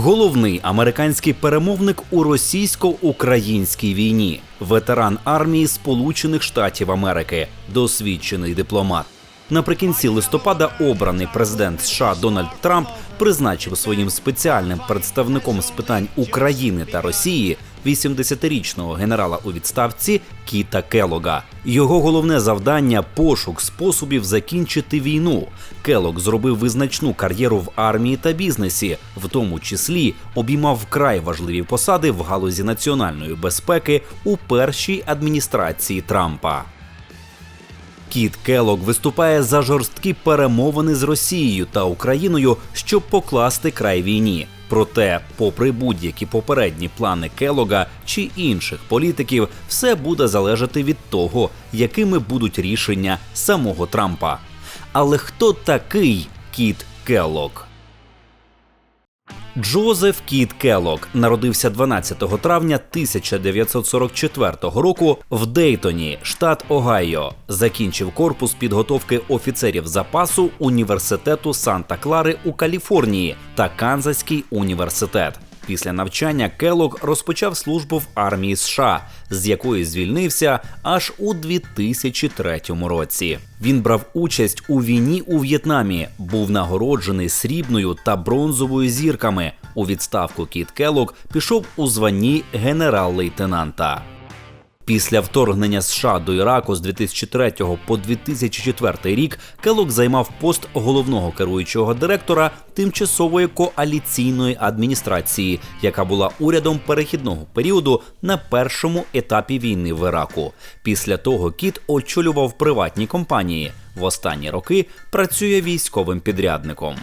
Головний американський перемовник у російсько-українській війні, ветеран армії Сполучених Штатів Америки, досвідчений дипломат. Наприкінці листопада обраний президент США Дональд Трамп призначив своїм спеціальним представником з питань України та Росії 80-річного генерала у відставці Кіта Келога. Його головне завдання пошук способів закінчити війну. Келог зробив визначну кар'єру в армії та бізнесі, в тому числі обіймав вкрай важливі посади в галузі національної безпеки у першій адміністрації Трампа. Кіт Келог виступає за жорсткі перемовини з Росією та Україною, щоб покласти край війні. Проте, попри будь-які попередні плани Келога чи інших політиків, все буде залежати від того, якими будуть рішення самого Трампа. Але хто такий Кіт Келлог? Джозеф Кіт Келок народився 12 травня 1944 року в Дейтоні, штат Огайо. Закінчив корпус підготовки офіцерів запасу університету Санта-Клари у Каліфорнії та Канзаський університет. Після навчання Келлог розпочав службу в армії США, з якої звільнився аж у 2003 році. Він брав участь у війні у В'єтнамі, був нагороджений срібною та бронзовою зірками. У відставку Кіт Келлог пішов у званні генерал-лейтенанта. Після вторгнення США до Іраку з 2003 по 2004 рік Келок займав пост головного керуючого директора тимчасової коаліційної адміністрації, яка була урядом перехідного періоду на першому етапі війни в Іраку. Після того кіт очолював приватні компанії. В останні роки працює військовим підрядником.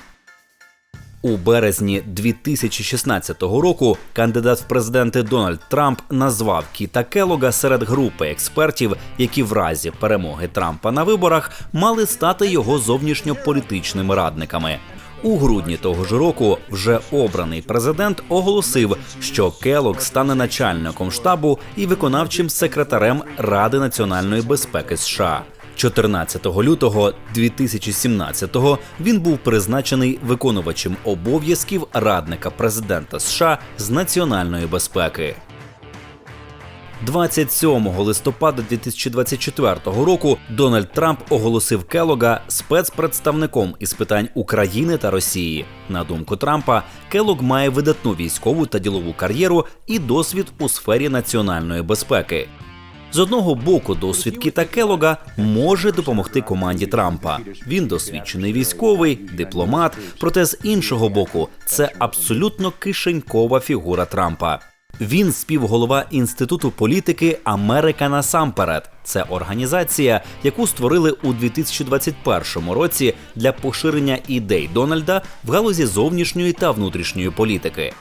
У березні 2016 року кандидат в президенти Дональд Трамп назвав Кіта Келога серед групи експертів, які в разі перемоги Трампа на виборах мали стати його зовнішньополітичними радниками. У грудні того ж року вже обраний президент оголосив, що Келог стане начальником штабу і виконавчим секретарем Ради національної безпеки США. 14 лютого 2017-го він був призначений виконувачем обов'язків радника президента США з національної безпеки. 27 листопада 2024 року Дональд Трамп оголосив Келога спецпредставником із питань України та Росії. На думку Трампа, Келог має видатну військову та ділову кар'єру і досвід у сфері національної безпеки. З одного боку, досвід Кіта Келога може допомогти команді Трампа. Він досвідчений військовий, дипломат. Проте з іншого боку, це абсолютно кишенькова фігура Трампа. Він співголова інституту політики Америка насамперед. Це організація, яку створили у 2021 році для поширення ідей Дональда в галузі зовнішньої та внутрішньої політики.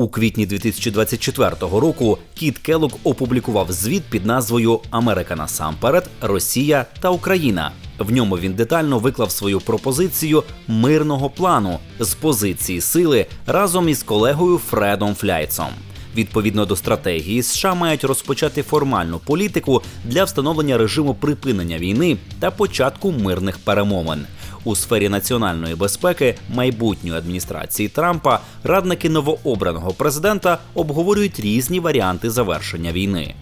У квітні 2024 року Кіт Келлог опублікував звіт під назвою Америка насамперед, Росія та Україна. В ньому він детально виклав свою пропозицію мирного плану з позиції сили разом із колегою Фредом Фляйцом. Відповідно до стратегії, США мають розпочати формальну політику для встановлення режиму припинення війни та початку мирних перемовин. У сфері національної безпеки майбутньої адміністрації Трампа радники новообраного президента обговорюють різні варіанти завершення війни.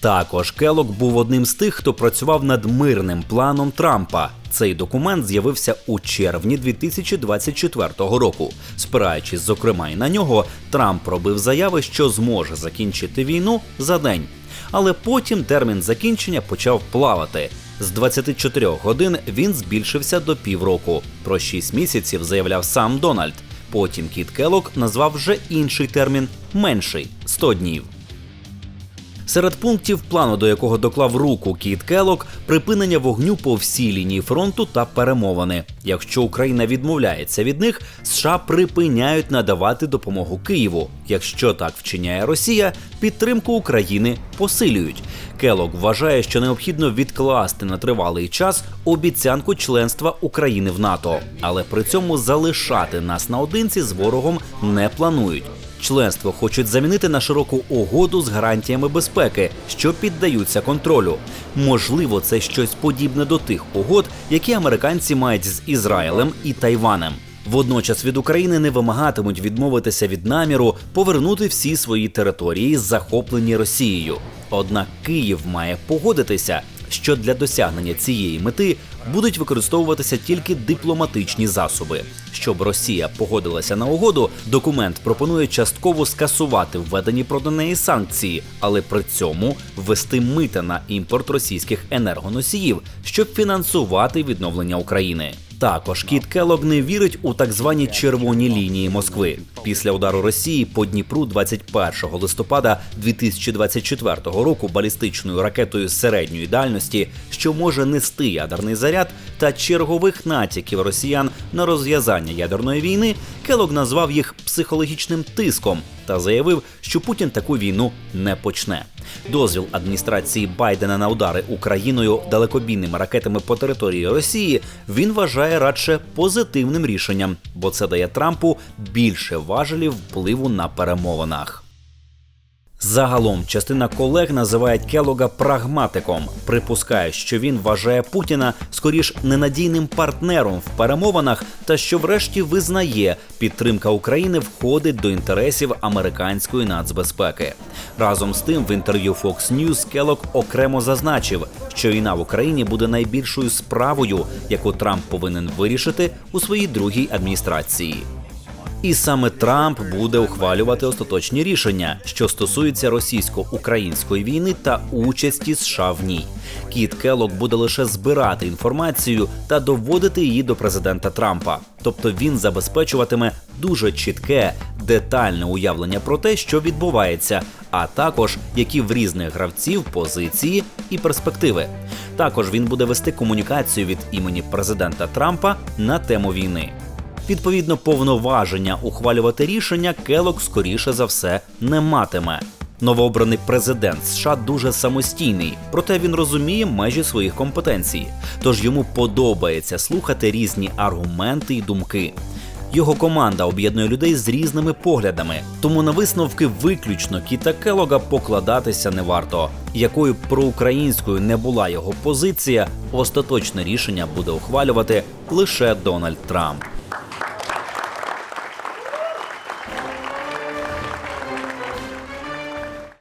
Також Келок був одним з тих, хто працював над мирним планом Трампа. Цей документ з'явився у червні 2024 року. Спираючись, зокрема, і на нього, Трамп робив заяви, що зможе закінчити війну за день. Але потім термін закінчення почав плавати. З 24 годин він збільшився до півроку. Про 6 місяців заявляв сам Дональд. Потім Кіт Келок назвав вже інший термін менший 100 днів. Серед пунктів плану, до якого доклав руку Кіт Келок, припинення вогню по всій лінії фронту та перемовини. Якщо Україна відмовляється від них, США припиняють надавати допомогу Києву. Якщо так вчиняє Росія, підтримку України посилюють. Келок вважає, що необхідно відкласти на тривалий час обіцянку членства України в НАТО, але при цьому залишати нас наодинці з ворогом не планують. Членство хочуть замінити на широку угоду з гарантіями безпеки, що піддаються контролю. Можливо, це щось подібне до тих угод, які американці мають з Ізраїлем і Тайванем. Водночас від України не вимагатимуть відмовитися від наміру повернути всі свої території, захоплені Росією. Однак Київ має погодитися, що для досягнення цієї мети будуть використовуватися тільки дипломатичні засоби. Щоб Росія погодилася на угоду, документ пропонує частково скасувати введені проти неї санкції, але при цьому ввести мита на імпорт російських енергоносіїв, щоб фінансувати відновлення України. Також Кіт Келог не вірить у так звані червоні лінії Москви. Після удару Росії по Дніпру 21 листопада 2024 року балістичною ракетою середньої дальності, що може нести ядерний заряд, та чергових натяків росіян на розв'язання ядерної війни, Келог назвав їх психологічним тиском та заявив, що Путін таку війну не почне. Дозвіл адміністрації Байдена на удари Україною далекобійними ракетами по території Росії він вважає радше позитивним рішенням, бо це дає Трампу більше важелів впливу на перемовинах. Загалом частина колег називає Келога прагматиком, припускає, що він вважає Путіна скоріш ненадійним партнером в перемовинах, та що, врешті, визнає, підтримка України входить до інтересів американської нацбезпеки. Разом з тим, в інтерв'ю Fox News Келог окремо зазначив, що війна в Україні буде найбільшою справою, яку Трамп повинен вирішити у своїй другій адміністрації. І саме Трамп буде ухвалювати остаточні рішення, що стосуються російсько-української війни та участі США в ній. Кіт Келлог буде лише збирати інформацію та доводити її до президента Трампа. Тобто він забезпечуватиме дуже чітке, детальне уявлення про те, що відбувається, а також які в різних гравців позиції і перспективи. Також він буде вести комунікацію від імені президента Трампа на тему війни. Відповідно, повноваження ухвалювати рішення Келок скоріше за все не матиме. Новообраний президент США дуже самостійний, проте він розуміє межі своїх компетенцій. Тож йому подобається слухати різні аргументи й думки. Його команда об'єднує людей з різними поглядами, тому на висновки виключно Кіта Келога покладатися не варто. Якою б проукраїнською не була його позиція, остаточне рішення буде ухвалювати лише Дональд Трамп.